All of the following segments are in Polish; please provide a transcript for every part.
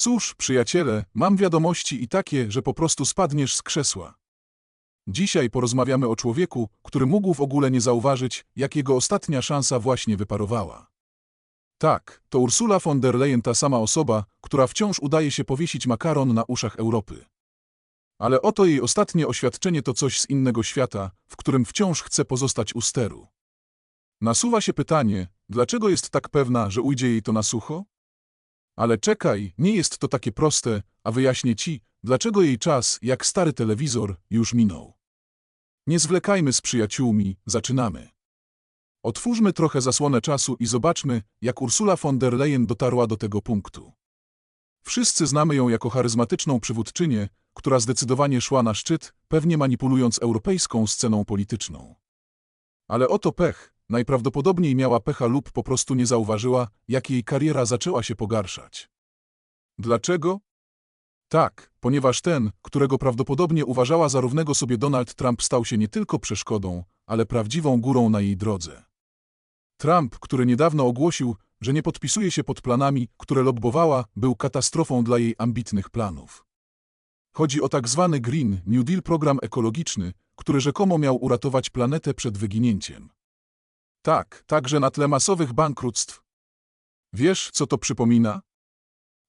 Cóż, przyjaciele, mam wiadomości i takie, że po prostu spadniesz z krzesła. Dzisiaj porozmawiamy o człowieku, który mógł w ogóle nie zauważyć, jak jego ostatnia szansa właśnie wyparowała. Tak, to Ursula von der Leyen ta sama osoba, która wciąż udaje się powiesić makaron na uszach Europy. Ale oto jej ostatnie oświadczenie to coś z innego świata, w którym wciąż chce pozostać u steru. Nasuwa się pytanie, dlaczego jest tak pewna, że ujdzie jej to na sucho? Ale czekaj, nie jest to takie proste, a wyjaśnię ci, dlaczego jej czas, jak stary telewizor, już minął. Nie zwlekajmy z przyjaciółmi, zaczynamy. Otwórzmy trochę zasłonę czasu i zobaczmy, jak Ursula von der Leyen dotarła do tego punktu. Wszyscy znamy ją jako charyzmatyczną przywódczynię, która zdecydowanie szła na szczyt, pewnie manipulując europejską sceną polityczną. Ale oto pech, najprawdopodobniej miała pecha lub po prostu nie zauważyła, jak jej kariera zaczęła się pogarszać. Dlaczego? Tak, ponieważ ten, którego prawdopodobnie uważała za równego sobie Donald Trump stał się nie tylko przeszkodą, ale prawdziwą górą na jej drodze. Trump, który niedawno ogłosił, że nie podpisuje się pod planami, które lobbowała, był katastrofą dla jej ambitnych planów. Chodzi o tak zwany Green New Deal program ekologiczny, który rzekomo miał uratować planetę przed wyginięciem. Tak, także na tle masowych bankructw. Wiesz, co to przypomina?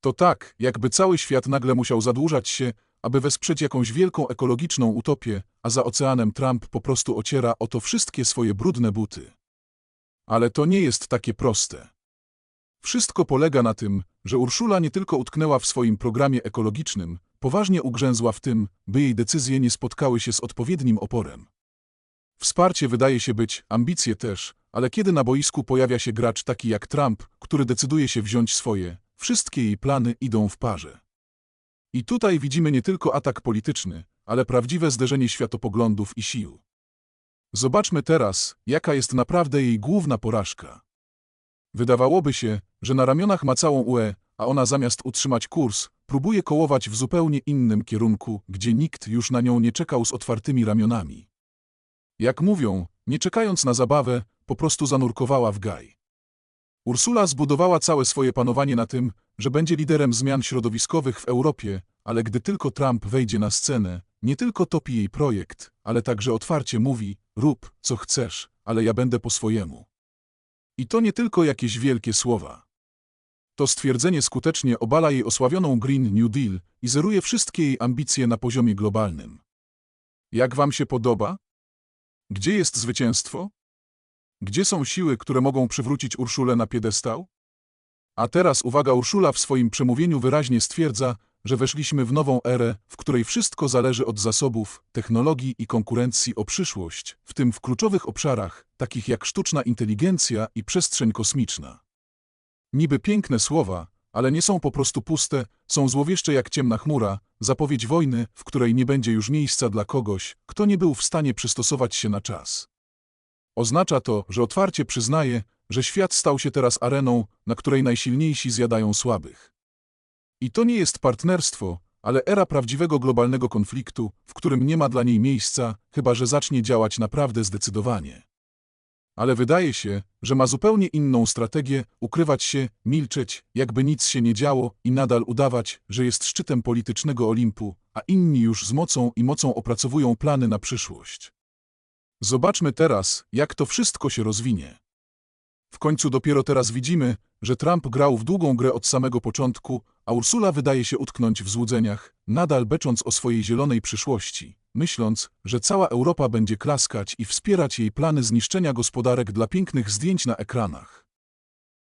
To tak, jakby cały świat nagle musiał zadłużać się, aby wesprzeć jakąś wielką ekologiczną utopię, a za oceanem Trump po prostu ociera o to wszystkie swoje brudne buty. Ale to nie jest takie proste. Wszystko polega na tym, że Urszula nie tylko utknęła w swoim programie ekologicznym, poważnie ugrzęzła w tym, by jej decyzje nie spotkały się z odpowiednim oporem. Wsparcie wydaje się być, ambicje też, ale kiedy na boisku pojawia się gracz taki jak Trump, który decyduje się wziąć swoje, wszystkie jej plany idą w parze. I tutaj widzimy nie tylko atak polityczny, ale prawdziwe zderzenie światopoglądów i sił. Zobaczmy teraz, jaka jest naprawdę jej główna porażka. Wydawałoby się, że na ramionach ma całą UE, a ona zamiast utrzymać kurs, próbuje kołować w zupełnie innym kierunku, gdzie nikt już na nią nie czekał z otwartymi ramionami. Jak mówią, nie czekając na zabawę, po prostu zanurkowała w gaj. Ursula zbudowała całe swoje panowanie na tym, że będzie liderem zmian środowiskowych w Europie, ale gdy tylko Trump wejdzie na scenę, nie tylko topi jej projekt, ale także otwarcie mówi, rób, co chcesz, ale ja będę po swojemu. I to nie tylko jakieś wielkie słowa. To stwierdzenie skutecznie obala jej osławioną Green New Deal i zeruje wszystkie jej ambicje na poziomie globalnym. Jak wam się podoba? Gdzie jest zwycięstwo? Gdzie są siły, które mogą przywrócić Urszulę na piedestał? A teraz uwaga, Urszula w swoim przemówieniu wyraźnie stwierdza, że weszliśmy w nową erę, w której wszystko zależy od zasobów, technologii i konkurencji o przyszłość, w tym w kluczowych obszarach, takich jak sztuczna inteligencja i przestrzeń kosmiczna. Niby piękne słowa, ale nie są po prostu puste, są złowieszcze jak ciemna chmura, zapowiedź wojny, w której nie będzie już miejsca dla kogoś, kto nie był w stanie przystosować się na czas. Oznacza to, że otwarcie przyznaje, że świat stał się teraz areną, na której najsilniejsi zjadają słabych. I to nie jest partnerstwo, ale era prawdziwego globalnego konfliktu, w którym nie ma dla niej miejsca, chyba że zacznie działać naprawdę zdecydowanie. Ale wydaje się, że ma zupełnie inną strategię, ukrywać się, milczeć, jakby nic się nie działo i nadal udawać, że jest szczytem politycznego Olimpu, a inni już z mocą i mocą opracowują plany na przyszłość. Zobaczmy teraz, jak to wszystko się rozwinie. W końcu dopiero teraz widzimy, że Trump grał w długą grę od samego początku, a Ursula wydaje się utknąć w złudzeniach, nadal becząc o swojej zielonej przyszłości, myśląc, że cała Europa będzie klaskać i wspierać jej plany zniszczenia gospodarek dla pięknych zdjęć na ekranach.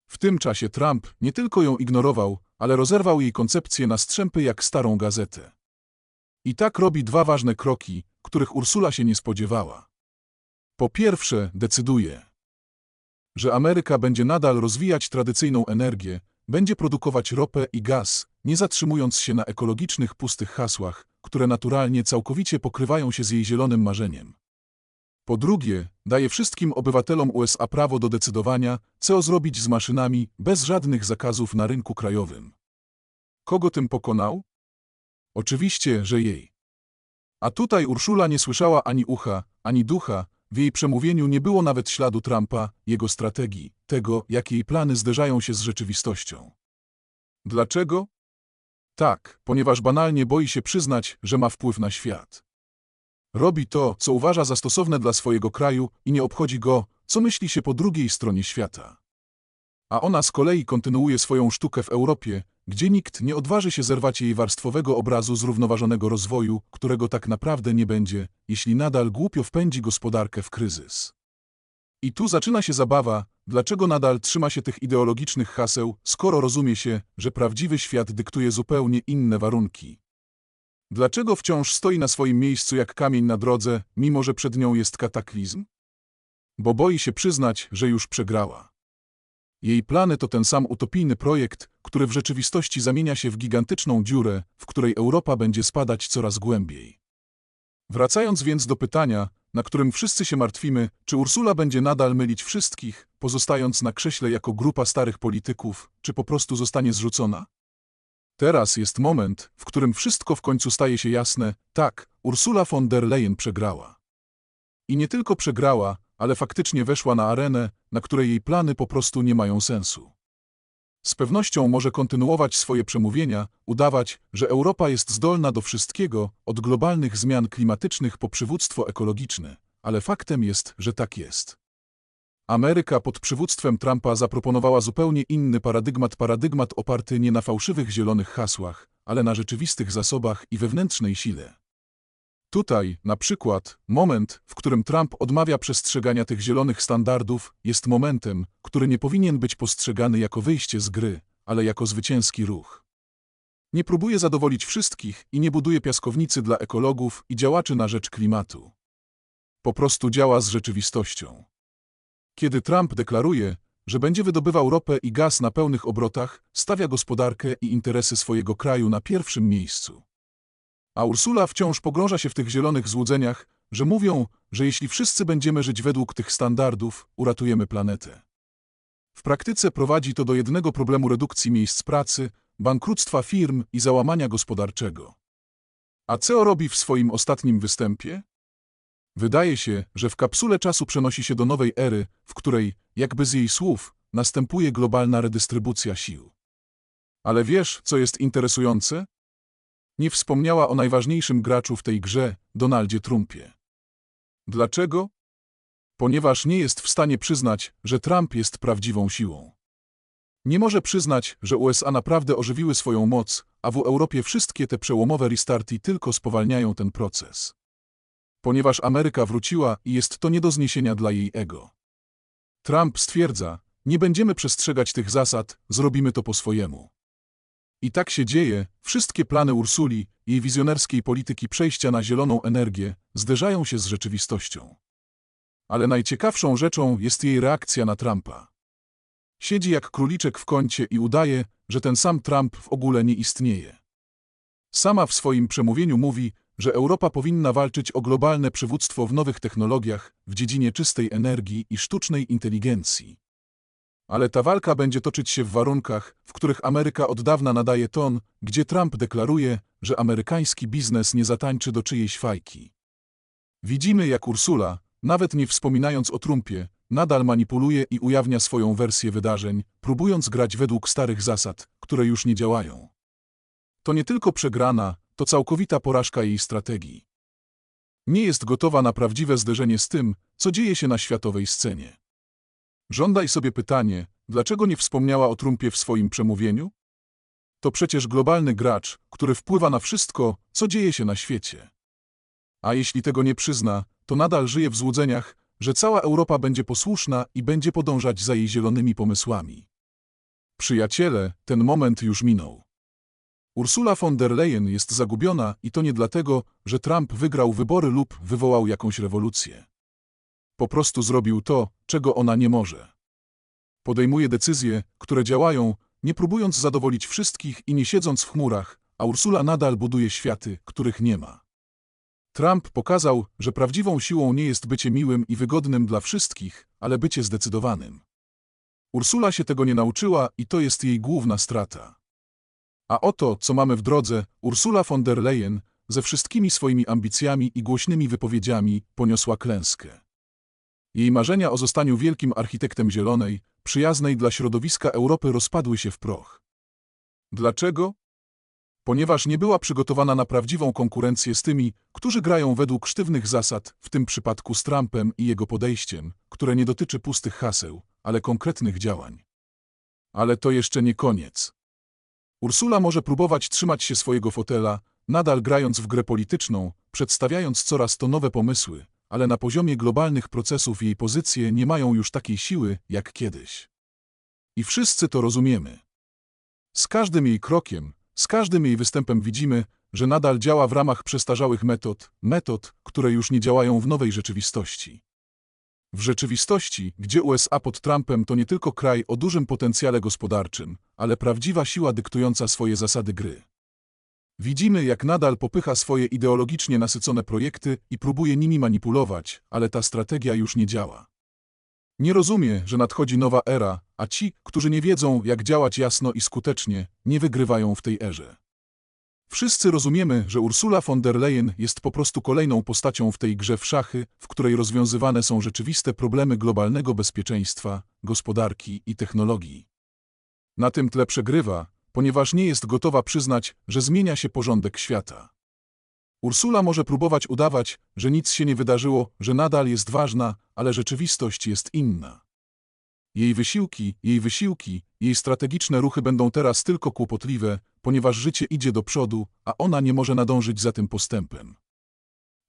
W tym czasie Trump nie tylko ją ignorował, ale rozerwał jej koncepcję na strzępy jak starą gazetę. I tak robi dwa ważne kroki, których Ursula się nie spodziewała. Po pierwsze, decyduje, że Ameryka będzie nadal rozwijać tradycyjną energię, będzie produkować ropę i gaz, nie zatrzymując się na ekologicznych pustych hasłach, które naturalnie całkowicie pokrywają się z jej zielonym marzeniem. Po drugie, daje wszystkim obywatelom USA prawo do decydowania, co zrobić z maszynami, bez żadnych zakazów na rynku krajowym. Kogo tym pokonał? Oczywiście, że jej. A tutaj Urszula nie słyszała ani ucha, ani ducha, w jej przemówieniu nie było nawet śladu Trumpa, jego strategii, tego, jak jej plany zderzają się z rzeczywistością. Dlaczego? Tak, ponieważ banalnie boi się przyznać, że ma wpływ na świat. Robi to, co uważa za stosowne dla swojego kraju i nie obchodzi go, co myśli się po drugiej stronie świata. A ona z kolei kontynuuje swoją sztukę w Europie, gdzie nikt nie odważy się zerwać jej warstwowego obrazu zrównoważonego rozwoju, którego tak naprawdę nie będzie, jeśli nadal głupio wpędzi gospodarkę w kryzys. I tu zaczyna się zabawa, dlaczego nadal trzyma się tych ideologicznych haseł, skoro rozumie się, że prawdziwy świat dyktuje zupełnie inne warunki. Dlaczego wciąż stoi na swoim miejscu jak kamień na drodze, mimo że przed nią jest kataklizm? Bo boi się przyznać, że już przegrała. Jej plany to ten sam utopijny projekt, który w rzeczywistości zamienia się w gigantyczną dziurę, w której Europa będzie spadać coraz głębiej. Wracając więc do pytania, na którym wszyscy się martwimy, czy Ursula będzie nadal mylić wszystkich, pozostając na krześle jako grupa starych polityków, czy po prostu zostanie zrzucona? Teraz jest moment, w którym wszystko w końcu staje się jasne, tak, Ursula von der Leyen przegrała. I nie tylko przegrała, ale faktycznie weszła na arenę, na której jej plany po prostu nie mają sensu. Z pewnością może kontynuować swoje przemówienia, udawać, że Europa jest zdolna do wszystkiego, od globalnych zmian klimatycznych po przywództwo ekologiczne, ale faktem jest, że tak jest. Ameryka pod przywództwem Trumpa zaproponowała zupełnie inny paradygmat paradygmat oparty nie na fałszywych zielonych hasłach, ale na rzeczywistych zasobach i wewnętrznej sile. Tutaj, na przykład, moment, w którym Trump odmawia przestrzegania tych zielonych standardów, jest momentem, który nie powinien być postrzegany jako wyjście z gry, ale jako zwycięski ruch. Nie próbuje zadowolić wszystkich i nie buduje piaskownicy dla ekologów i działaczy na rzecz klimatu. Po prostu działa z rzeczywistością. Kiedy Trump deklaruje, że będzie wydobywał ropę i gaz na pełnych obrotach, stawia gospodarkę i interesy swojego kraju na pierwszym miejscu. A Ursula wciąż pogrąża się w tych zielonych złudzeniach, że mówią, że jeśli wszyscy będziemy żyć według tych standardów, uratujemy planetę. W praktyce prowadzi to do jednego problemu redukcji miejsc pracy, bankructwa firm i załamania gospodarczego. A co robi w swoim ostatnim występie? Wydaje się, że w kapsule czasu przenosi się do nowej ery, w której, jakby z jej słów, następuje globalna redystrybucja sił. Ale wiesz, co jest interesujące? Nie wspomniała o najważniejszym graczu w tej grze, Donaldzie Trumpie. Dlaczego? Ponieważ nie jest w stanie przyznać, że Trump jest prawdziwą siłą. Nie może przyznać, że USA naprawdę ożywiły swoją moc, a w Europie wszystkie te przełomowe restarty tylko spowalniają ten proces. Ponieważ Ameryka wróciła i jest to nie do zniesienia dla jej ego. Trump stwierdza, nie będziemy przestrzegać tych zasad, zrobimy to po swojemu. I tak się dzieje, wszystkie plany Ursuli, jej wizjonerskiej polityki przejścia na zieloną energię, zderzają się z rzeczywistością. Ale najciekawszą rzeczą jest jej reakcja na Trumpa. Siedzi jak króliczek w kącie i udaje, że ten sam Trump w ogóle nie istnieje. Sama w swoim przemówieniu mówi, że Europa powinna walczyć o globalne przywództwo w nowych technologiach, w dziedzinie czystej energii i sztucznej inteligencji. Ale ta walka będzie toczyć się w warunkach, w których Ameryka od dawna nadaje ton, gdzie Trump deklaruje, że amerykański biznes nie zatańczy do czyjejś fajki. Widzimy, jak Ursula, nawet nie wspominając o Trumpie, nadal manipuluje i ujawnia swoją wersję wydarzeń, próbując grać według starych zasad, które już nie działają. To nie tylko przegrana, to całkowita porażka jej strategii. Nie jest gotowa na prawdziwe zderzenie z tym, co dzieje się na światowej scenie. Żądaj sobie pytanie, dlaczego nie wspomniała o Trumpie w swoim przemówieniu? To przecież globalny gracz, który wpływa na wszystko, co dzieje się na świecie. A jeśli tego nie przyzna, to nadal żyje w złudzeniach, że cała Europa będzie posłuszna i będzie podążać za jej zielonymi pomysłami. Przyjaciele, ten moment już minął. Ursula von der Leyen jest zagubiona i to nie dlatego, że Trump wygrał wybory lub wywołał jakąś rewolucję. Po prostu zrobił to, czego ona nie może. Podejmuje decyzje, które działają, nie próbując zadowolić wszystkich i nie siedząc w chmurach, a Ursula nadal buduje światy, których nie ma. Trump pokazał, że prawdziwą siłą nie jest bycie miłym i wygodnym dla wszystkich, ale bycie zdecydowanym. Ursula się tego nie nauczyła i to jest jej główna strata. A oto, co mamy w drodze, Ursula von der Leyen, ze wszystkimi swoimi ambicjami i głośnymi wypowiedziami, poniosła klęskę. Jej marzenia o zostaniu wielkim architektem zielonej, przyjaznej dla środowiska Europy rozpadły się w proch. Dlaczego? ponieważ nie była przygotowana na prawdziwą konkurencję z tymi, którzy grają według sztywnych zasad, w tym przypadku z Trumpem i jego podejściem, które nie dotyczy pustych haseł, ale konkretnych działań. Ale to jeszcze nie koniec. Ursula może próbować trzymać się swojego fotela, nadal grając w grę polityczną, przedstawiając coraz to nowe pomysły, ale na poziomie globalnych procesów jej pozycje nie mają już takiej siły, jak kiedyś. I wszyscy to rozumiemy. Z każdym jej krokiem, z każdym jej występem widzimy, że nadal działa w ramach przestarzałych metod, metod, które już nie działają w nowej rzeczywistości. W rzeczywistości, gdzie USA pod Trumpem to nie tylko kraj o dużym potencjale gospodarczym, ale prawdziwa siła dyktująca swoje zasady gry. Widzimy, jak nadal popycha swoje ideologicznie nasycone projekty i próbuje nimi manipulować, ale ta strategia już nie działa. Nie rozumie, że nadchodzi nowa era, a ci, którzy nie wiedzą, jak działać jasno i skutecznie, nie wygrywają w tej erze. Wszyscy rozumiemy, że Ursula von der Leyen jest po prostu kolejną postacią w tej grze w szachy, w której rozwiązywane są rzeczywiste problemy globalnego bezpieczeństwa, gospodarki i technologii. Na tym tle przegrywa, ponieważ nie jest gotowa przyznać, że zmienia się porządek świata. Ursula może próbować udawać, że nic się nie wydarzyło, że nadal jest ważna, ale rzeczywistość jest inna. Jej wysiłki, jej wysiłki, jej strategiczne ruchy będą teraz tylko kłopotliwe, ponieważ życie idzie do przodu, a ona nie może nadążyć za tym postępem.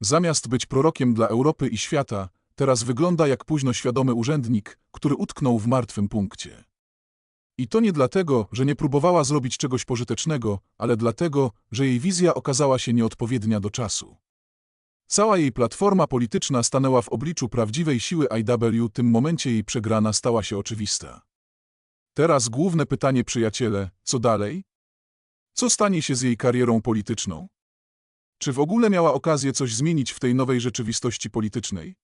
Zamiast być prorokiem dla Europy i świata, teraz wygląda jak późno świadomy urzędnik, który utknął w martwym punkcie. I to nie dlatego, że nie próbowała zrobić czegoś pożytecznego, ale dlatego, że jej wizja okazała się nieodpowiednia do czasu. Cała jej platforma polityczna stanęła w obliczu prawdziwej siły IW, tym momencie jej przegrana stała się oczywista. Teraz główne pytanie, przyjaciele, co dalej? Co stanie się z jej karierą polityczną? Czy w ogóle miała okazję coś zmienić w tej nowej rzeczywistości politycznej?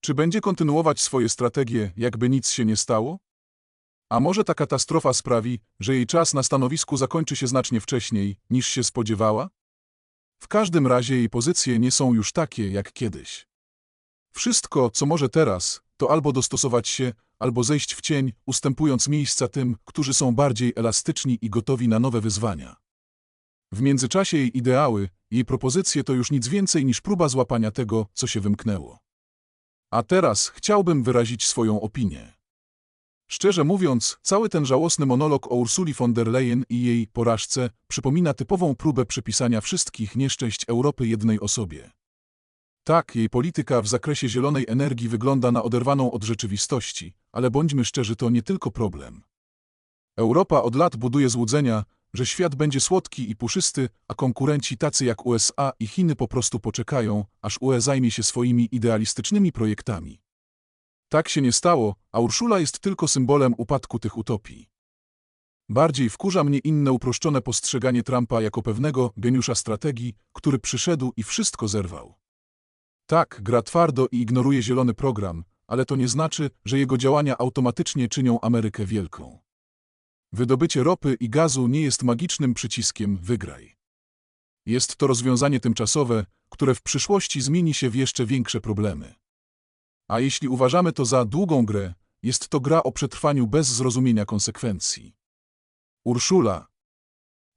Czy będzie kontynuować swoje strategie, jakby nic się nie stało? A może ta katastrofa sprawi, że jej czas na stanowisku zakończy się znacznie wcześniej, niż się spodziewała? W każdym razie jej pozycje nie są już takie, jak kiedyś. Wszystko, co może teraz, to albo dostosować się, albo zejść w cień, ustępując miejsca tym, którzy są bardziej elastyczni i gotowi na nowe wyzwania. W międzyczasie jej ideały, jej propozycje to już nic więcej niż próba złapania tego, co się wymknęło. A teraz chciałbym wyrazić swoją opinię. Szczerze mówiąc, cały ten żałosny monolog o Ursuli von der Leyen i jej porażce przypomina typową próbę przypisania wszystkich nieszczęść Europy jednej osobie. Tak, jej polityka w zakresie zielonej energii wygląda na oderwaną od rzeczywistości, ale bądźmy szczerzy, to nie tylko problem. Europa od lat buduje złudzenia, że świat będzie słodki i puszysty, a konkurenci tacy jak USA i Chiny po prostu poczekają, aż UE zajmie się swoimi idealistycznymi projektami. Tak się nie stało, a Urszula jest tylko symbolem upadku tych utopii. Bardziej wkurza mnie inne uproszczone postrzeganie Trumpa jako pewnego geniusza strategii, który przyszedł i wszystko zerwał. Tak, gra twardo i ignoruje zielony program, ale to nie znaczy, że jego działania automatycznie czynią Amerykę wielką. Wydobycie ropy i gazu nie jest magicznym przyciskiem wygraj. Jest to rozwiązanie tymczasowe, które w przyszłości zmieni się w jeszcze większe problemy. A jeśli uważamy to za długą grę, jest to gra o przetrwaniu bez zrozumienia konsekwencji. Urszula.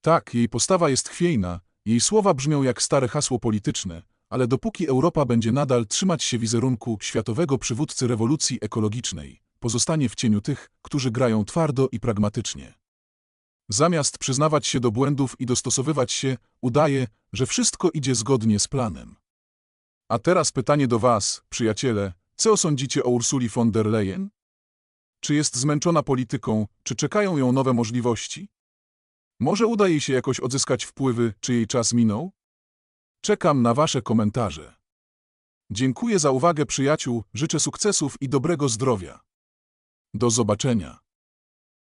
Tak, jej postawa jest chwiejna, jej słowa brzmią jak stare hasło polityczne, ale dopóki Europa będzie nadal trzymać się wizerunku światowego przywódcy rewolucji ekologicznej, pozostanie w cieniu tych, którzy grają twardo i pragmatycznie. Zamiast przyznawać się do błędów i dostosowywać się, udaje, że wszystko idzie zgodnie z planem. A teraz pytanie do Was, przyjaciele, co sądzicie o Ursuli von der Leyen? Czy jest zmęczona polityką, czy czekają ją nowe możliwości? Może uda jej się jakoś odzyskać wpływy, czy jej czas minął? Czekam na Wasze komentarze. Dziękuję za uwagę przyjaciół, życzę sukcesów i dobrego zdrowia. Do zobaczenia.